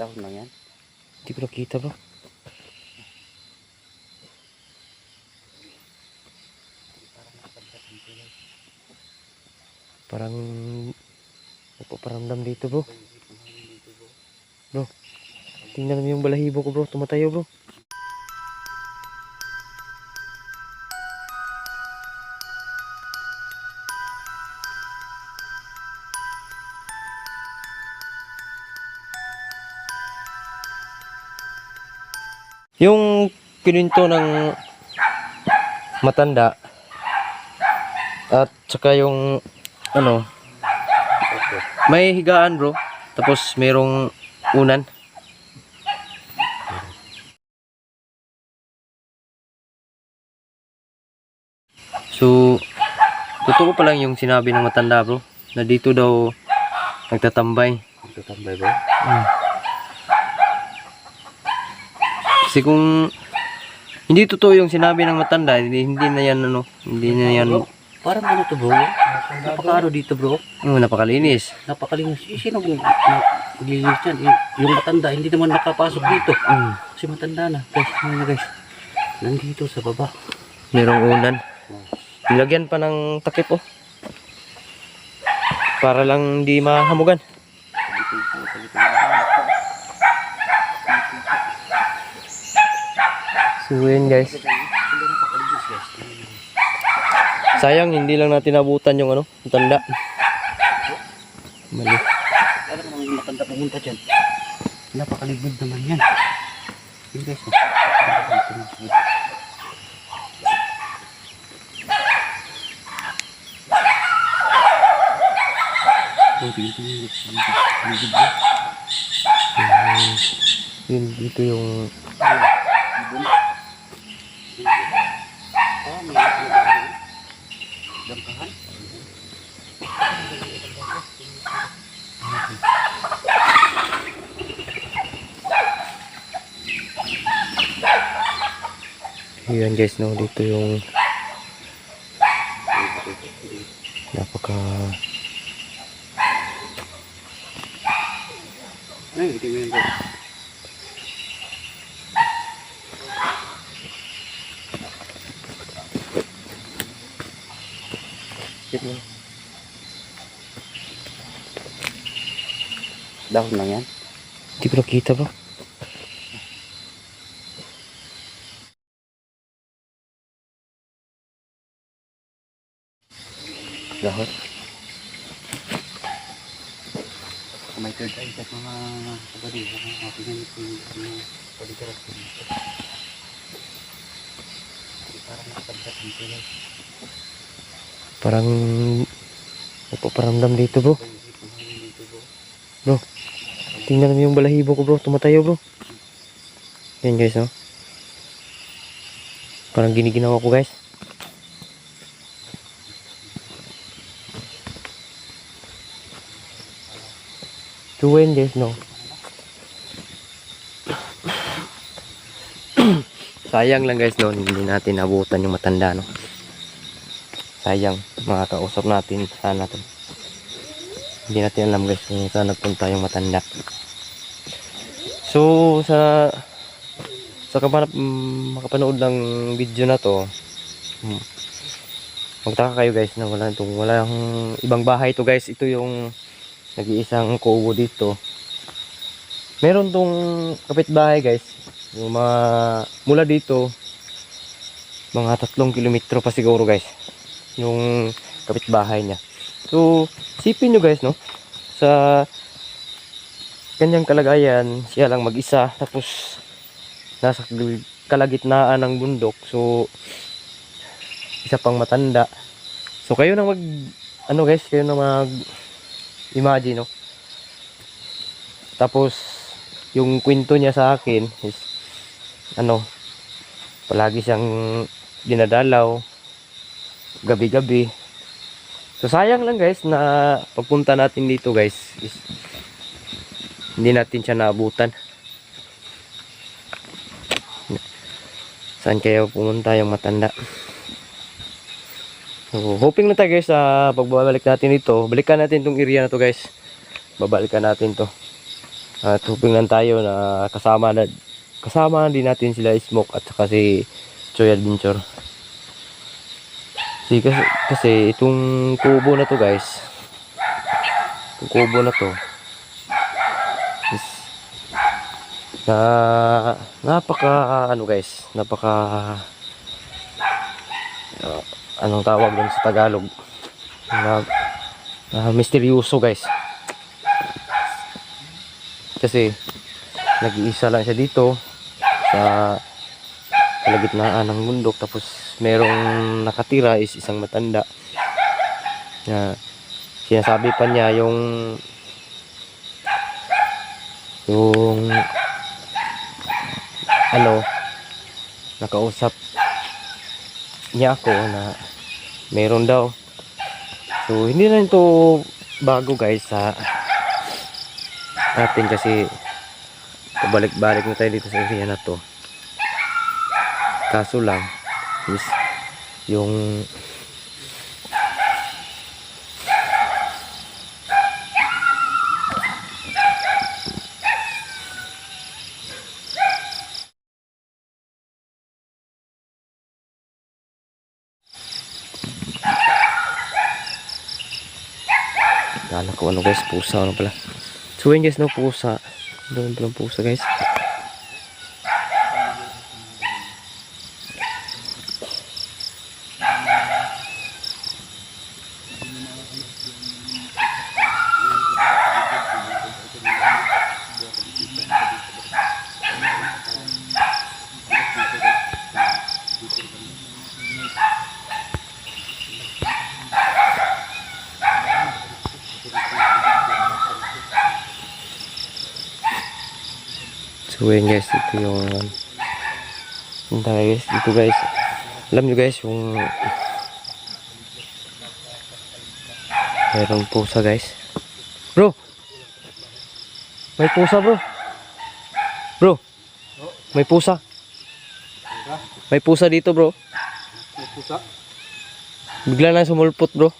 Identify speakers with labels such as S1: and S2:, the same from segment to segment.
S1: Dahon lang yan.
S2: Hindi ko nakita bro. Parang nagpaparamdam dito bro. Bro, tingnan mo yung balahibo ko bro. Tumatayo bro. Yung kininto ng matanda at saka yung ano may higaan bro tapos merong unan so totoo pa lang yung sinabi ng matanda bro na dito daw nagtatambay
S1: Tutambay ba?
S2: Hmm. Kasi kung hindi totoo yung sinabi ng matanda, hindi, hindi na yan ano, hindi na yan
S1: Parang ano to bro? Napakaano dito bro?
S2: oh, napakalinis.
S1: Napakalinis. Eh, Sino kung naglilinis yan? Yung matanda, hindi naman nakapasok dito.
S2: Mm.
S1: Kasi matanda na. Guys, ano na guys? Nandito sa baba.
S2: Merong unan. Nilagyan pa ng takip oh. Para lang hindi mahamugan. So yun guys. Sayang hindi lang natin nabutan yung ano, yung tanda. Mali.
S1: Alam mo yung matanda pumunta dyan. Napakalibig naman yan. Guys. oh. Oh, tingin ko yun. Libig ba?
S2: Yun, dito yung
S1: dangkahan.
S2: Yun guys, no, dito yung napaka
S1: Ay, hindi mo
S2: Shit mo.
S1: Dahon lang yan.
S2: Hindi ko nakita bro.
S1: Dahon. May third eye sa mga kabali. Mga pinanit ko yung mga paligaras ko dito. Parang nakapagdat ng tulad.
S2: Parang nagpaparamdam dito bro. Bro, tingnan mo yung balahibo ko bro. Tumatayo bro. Yan guys no. Parang giniginawa ko guys. Tuwin guys no. Sayang lang guys no, hindi natin nabutan yung matanda no. Sayang, makakausap natin sana to. Hindi natin alam guys kung saan nagpunta yung matanda. So sa sa kapanap, mm, makapanood ng video na to, mm, magtaka kayo guys na wala itong wala ibang bahay to guys. Ito yung nag-iisang kubo dito. Meron tong kapitbahay guys. Yung mga mula dito mga tatlong kilometro pa siguro guys. Yung kapitbahay niya. So, sipin nyo guys no. Sa kanyang kalagayan, siya lang mag-isa. Tapos, nasa kalagitnaan ng bundok. So, isa pang matanda. So, kayo na mag, ano guys, kayo na mag, imagine, no? Tapos, yung kwento niya sa akin is, ano, palagi siyang dinadalaw, gabi-gabi. So, sayang lang guys na pagpunta natin dito guys, is, hindi natin siya naabutan. Saan kayo pumunta yung matanda? So, hoping na tayo guys sa pagbabalik natin dito. Balikan natin tong area na to guys. Babalikan natin to. At hoping lang tayo na kasama na kasama din natin sila Smoke at saka si Choy Adventure. Kasi, kasi, kasi itong kubo na to guys. Itong kubo na to. Is, na napaka ano guys, napaka uh, anong tawag dun sa Tagalog? Na, na misteryoso guys. Kasi nag-iisa lang siya dito sa kalagitnaan ng bundok tapos merong nakatira is isang matanda. Na sinasabi pa niya yung yung ano nakausap niya ako na meron daw. So hindi na ito bago guys sa atin kasi pabalik-balik na tayo dito sa area na to. Kaso lang is yung Kala ko ano guys, pusa ano pala. So guys, no, pusa. Doon palang pusa guys. So yun guys, ito yung tayo guys, ito guys. Alam nyo guys, yung merong pusa guys. Bro! May pusa bro. Bro! May pusa. May pusa dito bro.
S1: May pusa.
S2: Bigla na lang sumulpot bro.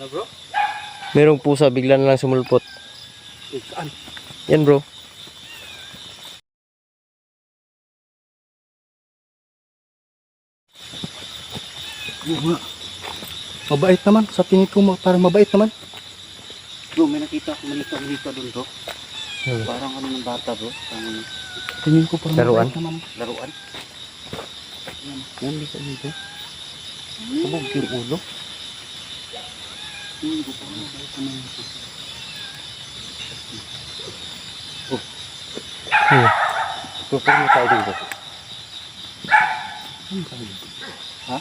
S1: Ano?
S2: Merong pusa, bigla na lang sumulpot. Yan bro.
S1: Oo nga. Mabait naman. Sa tingin ko parang mabait naman. Bro, may nakita ako malito doon bro.
S2: Hmm.
S1: Parang ano ng bata bro. Parang tingin ko parang
S2: Laruan?
S1: mabait naman. Laruan? Yan. Yan dito dito. Sabog yung ulo. Tingin ko parang mabait naman.
S2: Hmm. Tutuloy mo tayo dito.
S1: Ano sabi dito? Ha?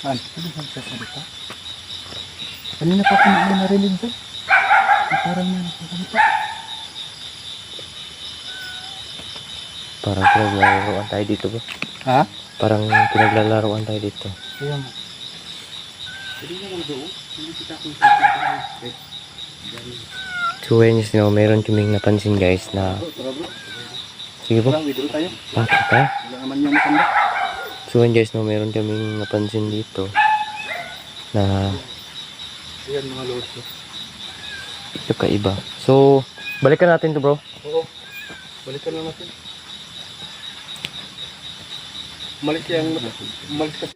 S1: Saan? Ano sabi sa salita? Kanina pa ako may narinig doon. Na Parang may nagsasalita.
S2: Parang pinaglalaroan tayo dito bro.
S1: Ha?
S2: Parang pinaglalaroan tayo dito.
S1: Kaya nga. Hindi na lang doon. Hindi kita kung saan.
S2: So guys, no, meron kaming napansin guys na sige po,
S1: tayo? Wala naman yung matanda.
S2: So ayun guys, no, meron kaming napansin dito na
S1: Ayan mga lord ko.
S2: kakaiba. So, balikan natin to bro.
S1: Oo. Balikan lang natin. Umalis ang umalis kasi.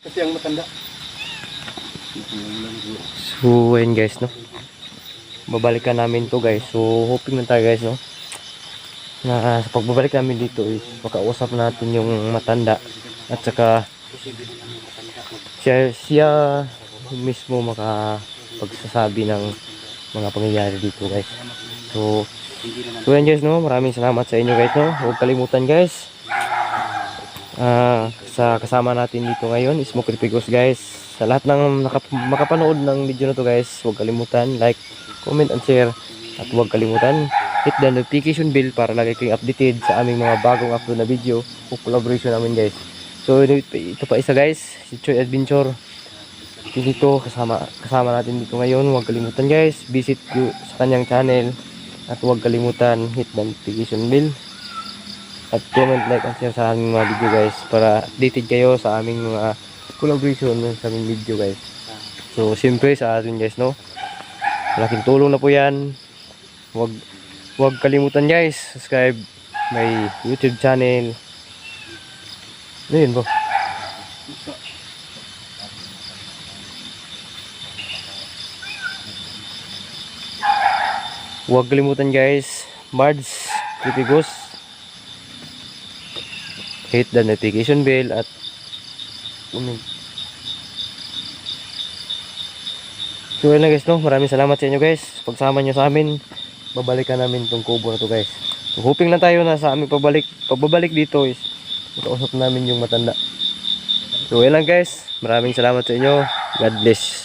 S1: Kasi ang matanda.
S2: So ayun guys, no. Babalikan namin to guys. So hoping lang tayo guys, no. Na sa pagbabalik namin dito is makausap natin yung matanda at saka siya, siya mismo makapagsasabi ng mga pangyayari dito guys. So, so yan guys no, maraming salamat sa inyo guys no. Huwag kalimutan guys. Ah, sa kasama natin dito ngayon is Smoke Tripigos guys. Sa lahat ng nakap- makapanood ng video na to guys, huwag kalimutan like, comment and share at huwag kalimutan hit the notification bell para lagi kayong updated sa aming mga bagong upload na video o collaboration namin guys. So ito, pa isa guys, si Choi Adventure. Dito kasama kasama natin dito ngayon. Huwag kalimutan guys, visit you sa kanyang channel at huwag kalimutan hit the notification bell at comment like and share sa aming mga video guys para updated kayo sa aming mga collaboration sa aming video guys. So, siyempre sa atin guys, no? Malaking tulong na po yan. Huwag, huwag kalimutan guys, subscribe may YouTube channel. Ano yun bro? Huwag kalimutan guys, Mards, Creepy Ghost. Hit the notification bell at So yun lang guys no, maraming salamat sa inyo guys. Pagsama nyo sa amin, babalikan namin tong kubo na to guys. So, hoping lang tayo na sa aming pabalik, pagbabalik dito is makausap namin yung matanda. So yun lang guys, maraming salamat sa inyo. God bless.